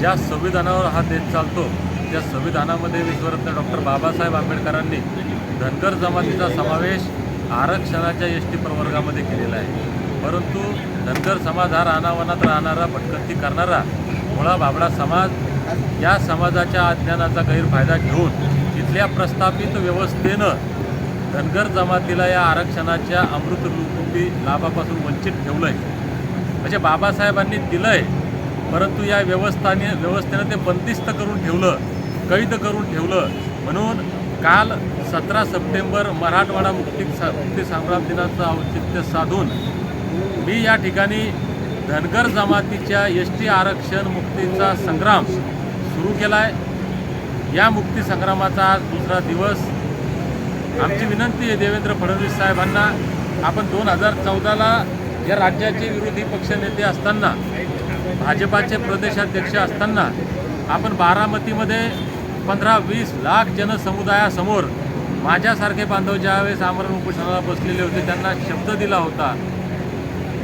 ज्या संविधानावर हा देश चालतो त्या संविधानामध्ये विश्वरत्न डॉक्टर बाबासाहेब आंबेडकरांनी धनगर जमातीचा समावेश आरक्षणाच्या एस टी प्रवर्गामध्ये केलेला आहे. परंतु धनगर समाज हा रानावनात राहणारा भटकंती करणारा मुळा बाबडा समाज या समाजाच्या अज्ञानाचा गैरफायदा घेऊन इथल्या प्रस्थापित व्यवस्थेनं धनगर जमातीला या आरक्षणाच्या अमृतरूपी लाभापासून वंचित ठेवलं आहे म्हणजे बाबासाहेबांनी दिलं आहे परंतु या व्यवस्थाने व्यवस्थेनं ते बंदिस्त करून ठेवलं कैद करून ठेवलं. म्हणून काल सतरा सप्टेंबर मराठवाडा मुक्ती सा मुक्ती संग्राम दिनाचं औचित्य साधून मी या ठिकाणी धनगर जमातीच्या एस टी आरक्षण मुक्तीचा संग्राम सुरू केला आहे या मुक्ती संग्रामाचा आज दुसरा दिवस. आमची विनंती आहे देवेंद्र फडणवीस साहेबांना आपण दोन हजार चौदाला या राज्याचे विरोधी पक्षनेते असताना भाजपाचे प्रदेशाध्यक्ष असताना आपण बारामतीमध्ये पंधरा वीस लाख जनसमुदायासमोर माझ्यासारखे बांधव ज्यावेळेस आमरण उपोषणाला बसलेले होते त्यांना शब्द दिला होता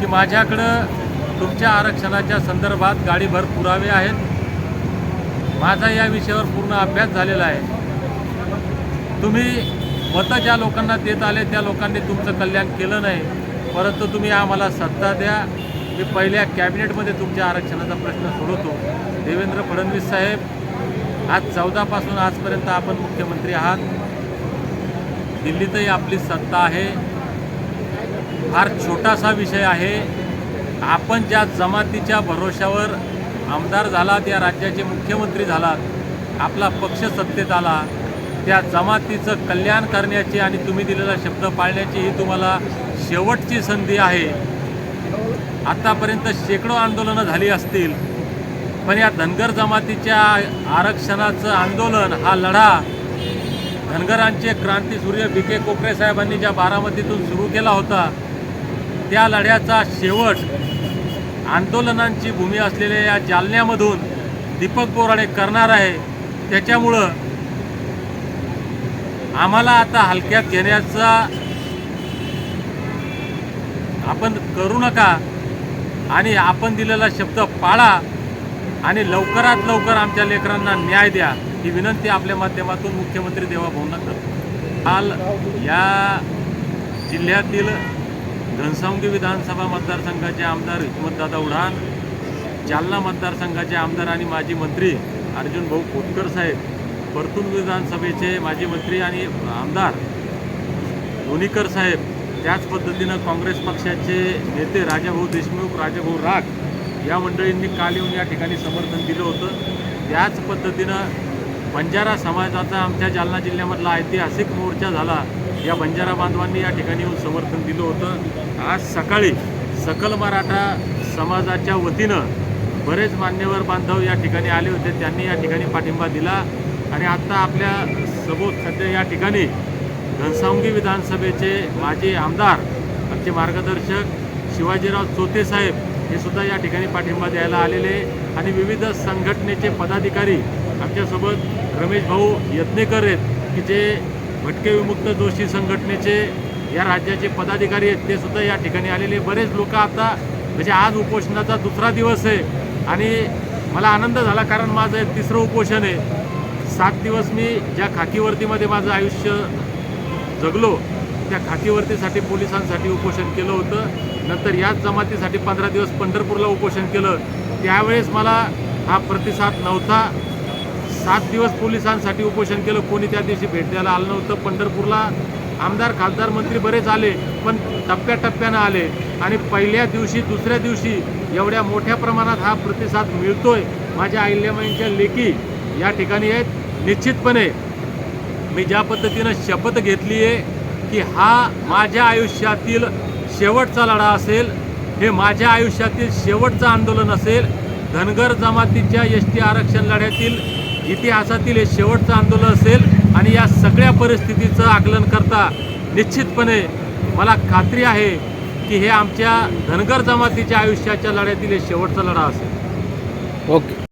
की माझ्याकडं तुमच्या आरक्षणाच्या संदर्भात गाडीभर पुरावे आहेत. माझा या विषयावर पूर्ण अभ्यास झालेला आहे. तुम्ही मतं ज्या लोकांना देत आले त्या लोकांनी तुमचं कल्याण केलं नाही. परंतु तुम्ही आम्हाला सत्ता द्या. मी पहिल्या कॅबिनेटमध्ये तुमच्या आरक्षणाचा प्रश्न सोडवतो. देवेंद्र फडणवीस साहेब आज चौदापासून आजपर्यंत आपण मुख्यमंत्री आहात. दिल्लीतही आपली सत्ता आहे. फार छोटासा विषय आहे. आपण ज्या जमातीच्या भरोशावर आमदार झालात या राज्याचे मुख्यमंत्री झालात आपला पक्ष सत्तेत आला त्या जमातीचं कल्याण करण्याची आणि तुम्ही दिलेला शब्द पाळण्याची ही तुम्हाला शेवटची संधी आहे. आत्तापर्यंत शेकडो आंदोलनं झाली असतील पण या धनगर जमातीच्या आरक्षणाचं आंदोलन हा लढा धनगरांचे क्रांतीसूर्य बी के कोकरे साहेबांनी ज्या बारामतीतून सुरू केला होता त्या लढ्याचा शेवट आंदोलनांची भूमी असलेल्या या जालन्यामधून दीपक बोराडे करणार आहे. त्याच्यामुळं आम्हाला आता हलक्यात घेण्याचा आपण करू नका आणि आपण दिलेला शब्द पाळा आणि लवकरात लवकर आमच्या लेकरांना न्याय द्या ही विनंती आपल्या माध्यमातून मुख्यमंत्री देवाभाऊंना करतो. काल या जिल्ह्यातील घनसावंगी विधानसभा मतदारसंघाचे आमदार हिमतदादा उढान जालना मतदारसंघाचे आमदार आणि माजी मंत्री अर्जुन भाऊ खोतकर साहेब परतूर विधानसभेचे माजी मंत्री आणि आमदार लोणीकर साहेब त्याच पद्धतीनं काँग्रेस पक्षाचे नेते राजाभाऊ देशमुख राजाभाऊ राग या मंडळींनी काल येऊन या ठिकाणी समर्थन दिलं होतं. त्याच पद्धतीनं बंजारा समाजाचा आमच्या जालना जिल्ह्यामधला ऐतिहासिक मोर्चा झाला. या बंजारा बांधवांनी या ठिकाणी येऊन समर्थन दिलं होतं. आज सकाळी सकल मराठा समाजाच्या वतीनं बरेच मान्यवर बांधव या ठिकाणी आले होते. त्यांनी या ठिकाणी पाठिंबा दिला आणि आत्ता आपल्या सबोत सध्या या ठिकाणी घनसावंगी विधानसभेचे माजी आमदार आमचे मार्गदर्शक शिवाजीराव चोते साहेब हे सुद्धा या ठिकाणी पाठिंबा द्यायला आलेले आणि विविध संघटनेचे पदाधिकारी आमच्यासोबत रमेश भाऊ यत्नेकर आहेत की जे भटके विमुक्त जोशी संघटनेचे या राज्याचे पदाधिकारी आहेत ते सुद्धा या ठिकाणी आलेले बरेच लोक आता म्हणजे आज उपोषणाचा दुसरा दिवस आहे आणि मला आनंद झाला कारण माझं तिसरं उपोषण आहे. सात दिवस मी ज्या खाकीवर्तीमध्ये माझं आयुष्य जगलो त्या खाकीवर्तीसाठी पोलिसांसाठी उपोषण केलं होतं. नंतर याच जमातीसाठी पंधरा दिवस पंढरपूरला उपोषण केलं. त्यावेळेस मला हा प्रतिसाद नव्हता. सात दिवस पोलिसांसाठी उपोषण केलं. कोणी त्या दिवशी भेट द्यायला आलं नव्हतं. पंढरपूरला आमदार खासदार मंत्री बरेच आले पण टप्प्याटप्प्यानं आले. आणि पहिल्या दिवशी दुसऱ्या दिवशी एवढ्या मोठ्या प्रमाणात हा प्रतिसाद मिळतोय. माझ्या अहिल्याबाईंच्या लेखी या ठिकाणी आहेत. निश्चितपणे मी ज्या पद्धतीनं शपथ घेतली आहे की हा माझ्या आयुष्यातील शेवटचा लढा असेल हे माझ्या आयुष्यातील शेवटचं आंदोलन असेल धनगर जमातीच्या एस टी आरक्षण लढ्यातील इतिहासातील हे शेवटचं आंदोलन असेल आणि या सगळ्या परिस्थितीचं आकलन करता निश्चितपणे मला खात्री आहे की हे आमच्या धनगर जमातीच्या आयुष्याच्या लढ्यातील हे शेवटचा लढा असेल. ओके.